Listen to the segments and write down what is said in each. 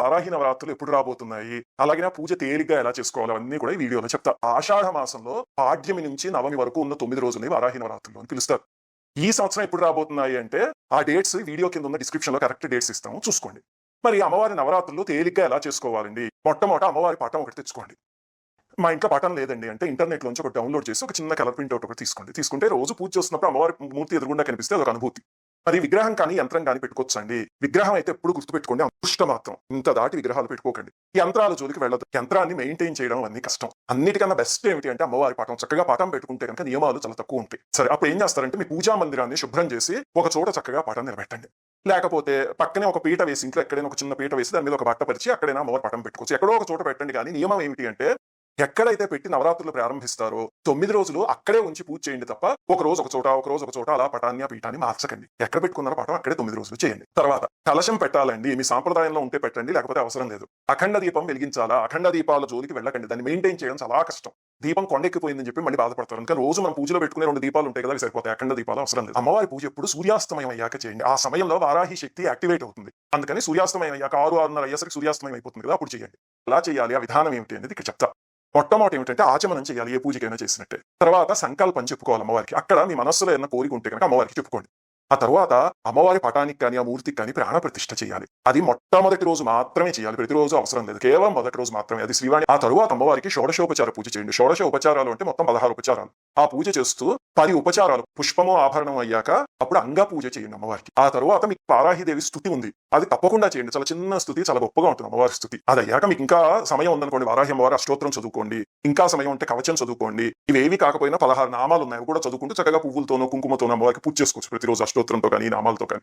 వారాహి నవరాత్రులు ఎప్పుడు రాబోతున్నాయి? అలాగే పూజ తేలిగ్గా ఎలా చేసుకోవాలి? అవన్నీ కూడా ఈ వీడియోలో చెప్తా. ఆషాఢ మాసంలో పాడ్యమి నుంచి నవమి వరకు ఉన్న తొమ్మిది రోజులు వారాహి నవరాత్రులు అని పిలుస్తారు. ఈ సంవత్సరం ఎప్పుడు రాబోతున్నాయి అంటే ఆ డేట్స్ వీడియో కింద ఉన్న డిస్క్రిప్షన్లో కరెక్ట్ డేట్స్ ఇస్తాము. చూసుకోండి. మరి అమ్మవారి నవరాత్రులు తేలిగ్గా ఎలా చేసుకోవాలండి? మొట్టమొదట అమ్మవారి పటం ఒకటి తెచ్చుకోండి. మా ఇంట్లో పటం లేదండి. అంటే ఇంటర్నెట్ లోంచి ఒకటి డౌన్లోడ్ చేసి ఒక చిన్న కలర్ ప్రింట్ అవుట్ ఒకటి తీసుకోండి. తీసుకుంటే రోజు పూజ చేస్తున్నప్పుడు అమ్మవారి మూర్తి ఎదురుగుండా కనిపిస్తే అదొక అనుభూతి. మరి విగ్రహం కానీ యంత్రం కానీ పెట్టుకోవచ్చండి. విగ్రహం అయితే ఎప్పుడు గుర్తుపెట్టుకోండి. అదృష్ట మాత్రం. ఇంత దాటి విగ్రహాలు పెట్టుకోకండి. యంత్రాల జోలికి వెళ్ళదు యంత్రాన్ని మెయింటైన్ చేయడం అన్ని కష్టం. అన్నిటికన్నా బెస్ట్ ఏమిటి అంటే అమ్మవారి పాఠం. చక్కగా పాఠం పెట్టుకుంటే కనుక నియమాలు చాలా తక్కువ ఉంటాయి. సరే అప్పుడు ఏం చేస్తారంటే మీ పూజా మందిరాన్ని శుభ్రం చేసి ఒక చోట చక్కగా పాఠం నిలబెట్టండి. లేకపోతే పక్కనే ఒక పీట వేసి ఇంట్లో ఎక్కడైనా ఒక చిన్న పీట వేసి దాని మీద ఒక బట్ట పరిచి అక్కడైనా అమ్మవారి పటం పెట్టుకోవచ్చు. ఎక్కడో ఒక చోట పెట్టండి కానీ నియమం ఏమిటి అంటే ఎక్కడైతే పెట్టి నవరాత్రులు ప్రారంభిస్తారో తొమ్మిది రోజులు అక్కడే ఉంచి పూజ చేయండి తప్ప ఒక రోజు ఒక చోట ఒక రోజు ఒక చోట అలా పటాన్ని ఆ పీఠాన్ని మార్చకండి. ఎక్కడ పెట్టుకున్నారో పటం అక్కడే తొమ్మిది రోజులు చేయండి. తర్వాత కలశం పెట్టాలండి. మీ సాంప్రదాయంలో ఉంటే పెట్టండి లేకపోతే అవసరం లేదు. అఖండ దీపం వెలిగించాలా? అఖండ దీపాల జోలికి వెళ్ళకండి. దాన్ని మెయింటైన్ చేయడం చాలా కష్టం. దీపం కొండెక్కిపోయిందని చెప్పి మళ్ళీ బాధపడతారు. అందుకని రోజు మనం పూజలో పెట్టుకునే రెండు దీపాలు ఉంటాయి కదా అవి సరిపోతాయి. అఖండ దీపాలు అవసరం లేదు. అమ్మవారి పూజ ఎప్పుడు సూర్యాస్తమయం అయ్యాక చేయండి. ఆ సమయంలో వారాహి శక్తి యాక్టివేట్ అవుతుంది. అందుకని సూర్యాస్తమయం అయ్యాక ఆరు ఆరున్నర అయ్యేసరికి సూర్యాస్తమయం అయిపోతుంది కదా అప్పుడు చేయండి. ఎలా చేయాలి. ఆ విధానం ఏమిటి అనేది ఇక్కడ చెప్తా. మొట్టమొదటి ఏమిటంటే ఆచమనం చేయాలి ఏ పూజకైనా చేసినట్టే. తర్వాత సంకల్పం చెప్పుకోవాలి అమ్మవారికి. అక్కడ మీ మనస్సులో ఏదైనా కోరిక ఉంటే కనుక అమ్మవారికి చెప్పుకోండి. ఆ తర్వాత అమ్మవారి పటానికి కానీ ఆ మూర్తికి కానీ ప్రాణ ప్రతిష్ఠ చేయాలి. అది మొట్టమొదటి రోజు మాత్రమే చేయాలి. ప్రతిరోజు అవసరం లేదు. కేవలం మొదటి రోజు మాత్రమే. అది శ్రీవాణి ఆ తరువాత అమ్మవారికి షోడశోపచార పూజ చేయండి. షోడశ ఉపచారాలు అంటే మొత్తం పదహారు ఉపచారాలు. ఆ పూజ చేస్తూ పది ఉపచారాలు. పుష్పము ఆభరణం అయ్యాక అప్పుడు అంగా పూజ చేయండి అమ్మవారికి. ఆ తరువాత మీకు పారాహిదేవి స్థుతి ఉంది. అది తప్పకుండా చేయండి. చాలా చిన్న స్థుతి చాలా గొప్పగా ఉంటుంది అమ్మవారి స్థుతి. అది అయ్యాక మీకు ఇంకా సమయం ఉందనుకోండి. వారాహి అమ్మవారి అష్టోత్తరం చదువుకోండి. ఇంకా సమయం ఉంటే కవచం చదువుకోండి. ఇవేవి కాకపోయినా పదహారు నామాలు ఉన్నాయి. అవి కూడా చదువుకుంటూ చక్కగా పువ్వులతోనో కుంకుమతోనో అమ్మవారికి పూజ చేసుకోవచ్చు. ప్రతిరోజు అష్టోత్తరంతో కానీ నామాలతో కానీ.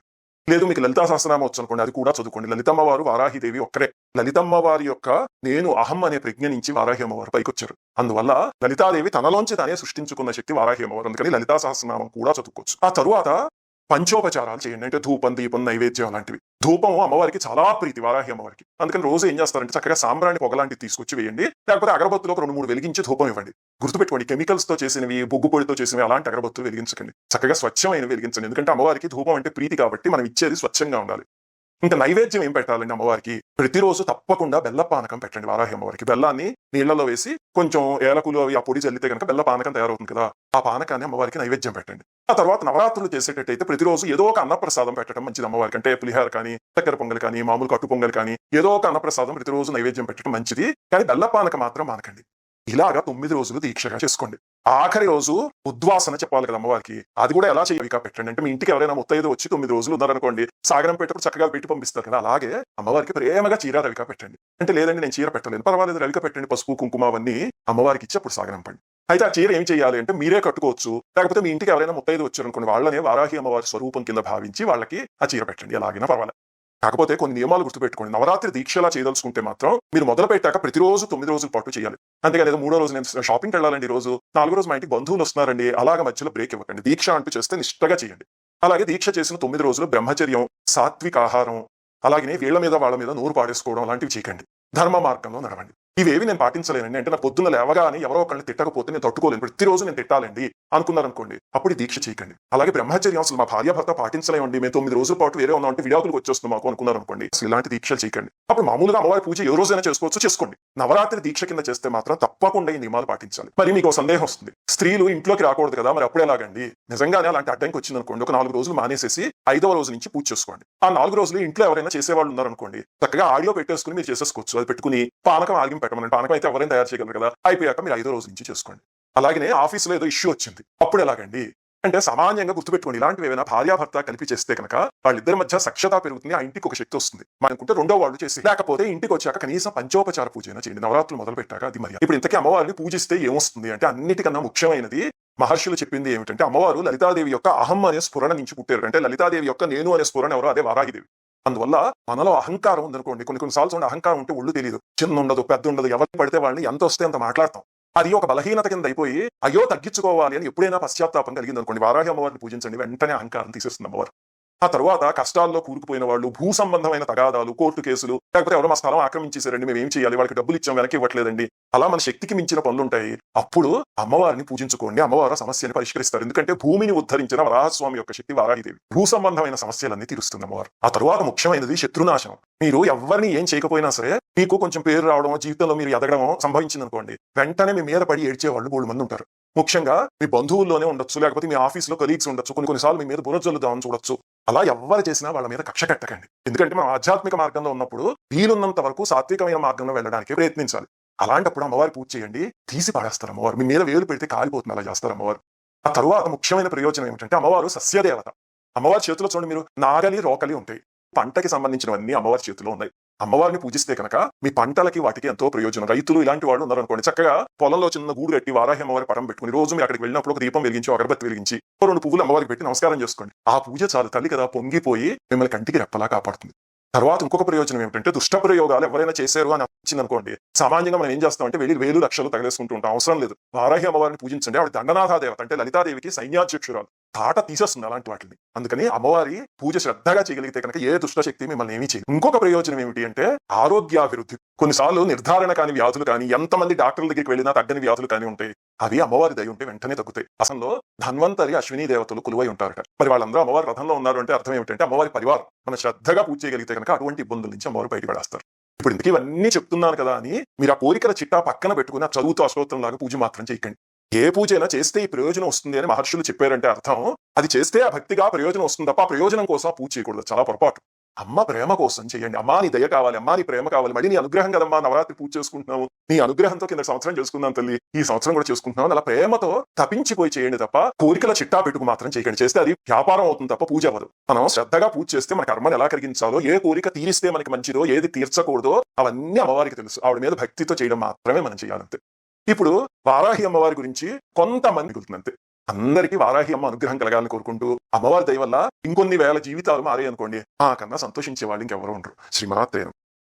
లేదు మీకు లలితా సహస్రనామం వచ్చు అనుకోండి అది కూడా చదువుకోండి. లలితమ్మ వారు వారాహిదేవి ఒక్కరే. లలితమ్మ వారి యొక్క నేను అహం అనే ప్రజ్ఞ నుంచి వారాహి పైకొచ్చారు. పైకి వచ్చారు అందువల్ల లలితాదేవి తనలోంచి తానే సృష్టించుకున్న శక్తి వారాహి అందుకని లలితా సహస్రనామం కూడా చదువుకోవచ్చు. ఆ తరువాత పంచోపచారాలు చేయండి. అంటే ధూపం దీపం నైవేద్యం లాంటివి ధూపం అమ్మవారికి చాలా ప్రీతి వారాహి అమ్మవారికి అందుకని రోజు ఏం చేస్తారంటే చక్కగా సాంబ్రాణి పొగలాంటివి తీసుకొచ్చి వేయండి. లేకపోతే అగరబత్తులో ఒక రెండు మూడు వెలిగించి ధూపం ఇవ్వండి. గుర్తుపెట్టుకోండి కెమికల్స్తో చేసినవి బొగ్గు పొడితో చేసినవి అలాంటి అగరబత్తులు వెలిగించకండి. చక్కగా స్వచ్ఛమైన వెలిగించండి. ఎందుకంటే అమ్మవారికి ధూపం అంటే ప్రీతి కాబట్టి మనం ఇచ్చేది స్వచ్ఛంగా ఉండాలి. ఇంకా నైవేద్యం ఏం పెట్టాలండి అమ్మవారికి? ప్రతిరోజు తప్పకుండా బెల్ల పానకం పెట్టండి వారాహి అమ్మవారికి. బెల్లాన్ని నీళ్ళలో వేసి కొంచెం ఏలకులు అవి ఆ పొడి చల్లితే కనుక బెల్ల పానకం తయారవుతుంది కదా? ఆ పానకాన్ని అమ్మవారికి నైవేద్యం పెట్టండి. ఆ తర్వాత నవరాత్రులు చేసేటట్టయితే ప్రతిరోజు ఏదో ఒక అన్నప్రసాదం పెట్టడం మంచిది అమ్మవారికి. అంటే పులిహార కానీ చక్కెర పొంగల్ కానీ మామూలు కట్టు పొంగల్ కానీ ఏదో ఒక అన్నప్రసాదం ప్రతిరోజు నైవేద్యం పెట్టడం మంచిది. కానీ బెల్లపానక మాత్రం మానకండి. ఇలాగా తొమ్మిది రోజులు దీక్షగా చేసుకోండి. ఆఖరి రోజు ఉద్వాసన చెప్పాలి కదా అమ్మవారికి. అది కూడా ఎలా చేయాలి? పెట్టండి. అంటే మీ ఇంటికి ఎవరైనా ముత్తైదు వచ్చి తొమ్మిది రోజులు ఉన్నారనుకోండి సాగరం పెట్టప్పుడు చక్కగా పెట్టి పంపిస్తారు కదా. అలాగే అమ్మవారికి ప్రేమగా చీర రవిక పెట్టండి. అంటే లేదండి నేను చీర పెట్టలేను పర్వాలేదు రవిక పెట్టండి. పసుపు కుంకుమ అవన్నీ అమ్మవారికి ఇచ్చి అప్పుడు సాగరం పండి. అయితే ఆ చీర ఏం చేయాలి అంటే మీరే కట్టుకోవచ్చు. లేకపోతే మీ ఇంటికి ఎవరైనా ముత్తైదు వచ్చారనుకోండి వాళ్ళనే వారాహి అమ్మవారి స్వరూపం కింద భావించి వాళ్ళకి ఆ చీర పెట్టండి. ఎలాగైనా పర్వాలేదు. కాకపోతే కొన్ని నియమాలు గుర్తుపెట్టుకోండి. నవరాత్రి దీక్షలా చేయదలుచుకుంటే మాత్రం మీరు మొదలు పెట్టాక ప్రతిరోజు తొమ్మిది రోజుల పాటు చేయాలి. అంతేకాదు ఏదో మూడో రోజు నేను షాపింగ్కి వెళ్ళాలండి ఈ రోజు నాలుగో రోజు మా ఇంటికి బంధువులు వస్తున్నారండి అలాగ మధ్యలో బ్రేక్ ఇవ్వకండి. దీక్ష అంటూ చేస్తే నిష్టగా చేయండి. అలాగే దీక్ష చేసిన తొమ్మిది రోజులు బ్రహ్మచర్యం సాత్విక ఆహారం అలాగే వీళ్ళ మీద వాళ్ళ మీద నూరు పాడేసుకోవడం అలాంటివి చేయకండి. ధర్మ మార్గంలో నడవండి. ఇవేవి నేను పాటించలేనండి. అంటే నా పొద్దున్న లేవగానే ఎవరో ఒకరిని తిట్టకపోతే నేను తట్టుకోలేను. ప్రతిరోజు నేను తిట్టాలండి. అనుకున్నారనుకోండి అప్పుడు దీక్ష చేయకండి. అలాగే బ్రహ్మచర్యం అసలు మా భార్య భర్త పాటించలేమండి. మేము తొమ్మిది రోజుల పాటు వేరే ఉన్నాం అంటే విడాకులకు వచ్చేస్తుంది మాకు అనుకున్నారనుకోండి అసలు ఇలాంటి దీక్షలు చేయకండి. అప్పుడు మామూలుగా అమ్మవారి పూజ ఏ రోజైనా చేసుకోవచ్చు చేసుకోండి. నవరాత్రి దీక్ష కింద చేస్తే మాత్రం తప్పకుండా ఈ నియమాలు పాటించాలి. మరి మీకు ఒక సందేహం వస్తుంది. స్త్రీలు ఇంట్లోకి రాకూడదు కదా మరి అప్పుడు ఎలాగండి? నిజంగానే అలాంటి అడ్డంకి వచ్చింది అనుకోండి ఒక నాలుగు రోజులు మానేసేసి ఐదవ రోజు నుంచి పూజ చేసుకోండి. ఆ నాలుగు రోజులు ఇంట్లో ఎవరైనా చేసేవాళ్ళు ఉన్నారనుకోండి చక్కగా ఆడియో పెట్టేసుకుని మీరు చేసేసుకోవచ్చు. అది పెట్టుకుని పానకం ఆగిం పెట్టమని పానకం అయితే ఎవరైనా తయారు చేయగలరు కదా అయిపోయాక మీరు ఐదో రోజు నుంచి చేసుకోండి. అలాగనే ఆఫీసులో ఏదో ఇష్యూ వచ్చింది. అప్పుడు ఎలాగండి? అంటే సామాన్యంగా గుర్తుపెట్టుకోండి ఇలాంటివి ఏమైనా భార్యాభర్త కలిపి చేస్తే కనుక వాళ్ళిద్దరి మధ్య సక్షత పెరుగుతుంది ఆ ఇంటికి ఒక శక్తి వస్తుంది. మనకుంటే రెండో వాళ్ళు చేసి లేకపోతే ఇంటికి వచ్చాక కనీసం పంచోపచార పూజైనా చేయండి. నవరాత్రులు మొదలు పెట్టాక అది మరి ఇప్పుడు ఇంతకీ అమ్మవారిని పూజిస్తే ఏమొస్తుంది? అంటే అన్నిటికన్నా ముఖ్యమైనది మహర్షులు చెప్పింది ఏమిటంటే అమ్మవారు లలితాదేవి యొక్క అహం అనే స్ఫురణ నుంచి పుట్టారు. అంటే లలితాదేవి యొక్క నేను అనే స్ఫురణ ఎవరో అదే వారాహిదేవి. అందువల్ల మనలో అహంకారం ఉందనుకోండి. కొన్ని కొన్ని సార్లు అహంకారం ఉంటే ఒళ్ళు తెలియదు చిన్న ఉండదు పెద్ద ఉండదు ఎవరికి పడితే వాళ్ళని ఎంత వస్తే అంత మాట్లాడతాం. అది ఒక బలహీనత కింద అయిపోయి అయ్యో తగ్గించుకోవాలి అని ఎప్పుడైనా పశ్చాత్తాపం కలిగింది అనుకోండి వారాహి అమ్మవారిని పూజించండి వెంటనే అహంకారం తీసేస్తుంది అమ్మవారు. ఆ తర్వాత కష్టాల్లో కూరుకుపోయిన వాళ్ళు భూ సంబంధమైన తగాదాలు కోర్టు కేసులు లేకపోతే ఎవరో మా స్థలం ఆక్రమించేశారండి మేము ఏం చేయాలి? వాళ్ళకి డబ్బులు ఇచ్చాం వెనక్కి ఇవ్వట్లేదండి. అలా మన శక్తికి మించిన పనులు ఉంటాయి అప్పుడు అమ్మవారిని పూజించుకోండి అమ్మవారు సమస్యని పరిష్కరిస్తారు. ఎందుకంటే భూమిని ఉద్ధరించిన వరాహస్వామి యొక్క శక్తి వారాహిదేవి భూ సంబంధమైన సమస్యలన్నీ తీరుస్తుంది అమ్మవారు. ఆ తరువాత ముఖ్యమైనది శత్రునాశనం. మీరు ఎవరిని ఏం చేయకపోయినా సరే మీకు కొంచెం పేరు రావడమో జీవితంలో మీరు ఎదగడమో సంభవించింది అనుకోండి వెంటనే మీ మీద పడి ఏడ్చే వాళ్ళు మూడు మంది ఉంటారు. ముఖ్యంగా మీ బంధువుల్లోనే ఉండొచ్చు లేకపోతే మీ ఆఫీస్లో కలీగ్స్ ఉండొచ్చు. కొన్ని కొన్నిసార్లు మీ మీద బురజల్లుదామని చూడొచ్చు. అలా ఎవరు చేసినా వాళ్ళ మీద కక్ష కట్టకండి. ఎందుకంటే మనం ఆధ్యాత్మిక మార్గంలో ఉన్నప్పుడు వీలున్నంత వరకు సాత్వికమైన మార్గంలో వెళ్ళడానికి ప్రయత్నించాలి. అలాంటప్పుడు అమ్మవారి పూజ చేయండి. తీసి పాడేస్తారు అమ్మవారు. మీ మీద వేలు పెడితే కాలిపోతుంది అలా చేస్తారు అమ్మవారు. ఆ తరువాత ముఖ్యమైన ప్రయోజనం ఏమిటంటే అమ్మవారు సస్యదేవత. అమ్మవారి చేతిలో చూడండి మీరు నాగలి రోకలి ఉంటాయి. పంటకి సంబంధించినవన్నీ అమ్మవారి చేతిలో ఉన్నాయి. అమ్మవారిని పూజిస్తే కనుక మీ పంటలకి వాటికి ఎంతో ప్రయోజనం. రైతులు ఇలాంటి వాళ్ళు ఉన్నారు అనుకోండి చక్కగా పొలంలో చిన్న గూడు కట్టి వారాహి అమ్మవారి పరం పెట్టుకుని రోజు మీరు అక్కడికి వెళ్ళినప్పుడు ఒక దీపం వెలిగించి అగరబత్తి వెలిగించి రెండు పువ్వులు అమ్మవారికి పెట్టి నమస్కారం చేసుకోండి. ఆ పూజ చాలు తల్లి కదా పొంగిపోయి మిమ్మల్ని కంటికి రెప్పలా కాపాడుతుంది. తర్వాత ఇంకొక ప్రయోజనం ఏమిటంటే దుష్ట ప్రయోగాలు ఎవరైనా చేశారు అని వచ్చింది అనుకోండి సామాన్యంగా మనం ఏం చేస్తామంటే వెళ్ళి వేలు లక్షలు తగలేసుకుంటూ ఉంటాం. అవసరం లేదు. వారాహి అమ్మవారిని పూజించండి. ఆవిడ దండనాథాదేవత అంటే లలితాదేవికి సైన్యాధ్యక్షురాలు. తాట తీసేస్తుంది అలాంటి వాటిని. అందుకని అమ్మవారి పూజ శ్రద్ధగా చేయగలిగితే కనుక ఏ దుష్ట శక్తి మిమ్మల్ని ఏమీ చేయదు. ఇంకొక ప్రయోజనం ఏమిటి అంటే ఆరోగ్యాభివృద్ధి. కొన్నిసార్లు నిర్ధారణ కాని వ్యాధులు కానీ ఎంతమంది డాక్టర్ల దగ్గరికి వెళ్ళినా తగ్గని వ్యాధులు కానీ ఉంటాయి. అవి అమ్మవారి దయ ఉంటే వెంటనే తగ్గుతాయి. అసలు ధన్వంతరి అశ్విని దేవతలు కొలువై ఉంటారట. మరి వాళ్ళందరూ అమ్మవారి రథంలో ఉన్నారు అంటే అర్థం ఏమిటంటే అమ్మవారి పరివారం మనం శ్రద్ధగా పూజ చేయగలిగితే కనుక అటువంటి ఇబ్బందుల నుంచి అమ్మవారు బయటపడేస్తారు ఇప్పుడు ఇందుకు ఇవన్నీ చెప్తున్నాను కదా అని మీరు ఆ కోరికల చిట్టా పక్కన పెట్టుకుని ఆ చదువుతూ అశ్వత్రం లాగా పూజ మాత్రం చేయకండి. ఏ పూజ అయినా చేస్తే ఈ ప్రయోజనం వస్తుంది అని మహర్షులు చెప్పారంటే అర్థం. అది చేస్తే ఆ భక్తిగా ప్రయోజనం వస్తుంది తప్ప ప్రయోజనం కోసం ఆ పూజ చేయకూడదు. చాలా పొరపాటు. అమ్మ ప్రేమ కోసం చేయండి. అమ్మా నీ దయ కావాలి. అమ్మా నీ ప్రేమ కావాలి. మళ్ళీ నీ అనుగ్రహం కదమ్మా. నవరాత్రి పూజ చేసుకుంటున్నాము నీ అనుగ్రహంతో కింద సంవత్సరం చేసుకుందాం తల్లి. ఈ సంవత్సరం కూడా చేసుకుంటున్నాం అలా ప్రేమతో తపించిపోయి చేయండి తప్ప కోరికల చిట్టా పెట్టుకు మాత్రం చేయకండి. చేస్తే అది వ్యాపారం అవుతుంది తప్ప పూజ అవ్వదు. మనం శ్రద్ధగా పూజ చేస్తే మన కర్మను ఎలా కలిగించాలో ఏ కోరిక తీరిస్తే మనకి మంచిదో ఏది తీర్చకూడదో అవన్నీ అమ్మవారికి తెలుసు. ఆవిడ మీద భక్తితో చేయడం మాత్రమే మనం చేయాలంతే ఇప్పుడు వారాహి అమ్మవారి గురించి కొంతమంది మిగులుతుందంతే అందరికీ వారాహి అమ్మ అనుగ్రహం కలగాలని కోరుకుంటూ అమ్మవారి దయ వల్ల ఇంకొన్ని వేల జీవితాలు మారాయి అనుకోండి ఆ కన్నా సంతోషించే వాళ్ళు ఇంకెవరు ఉండరు. శ్రీమాత్రేయం.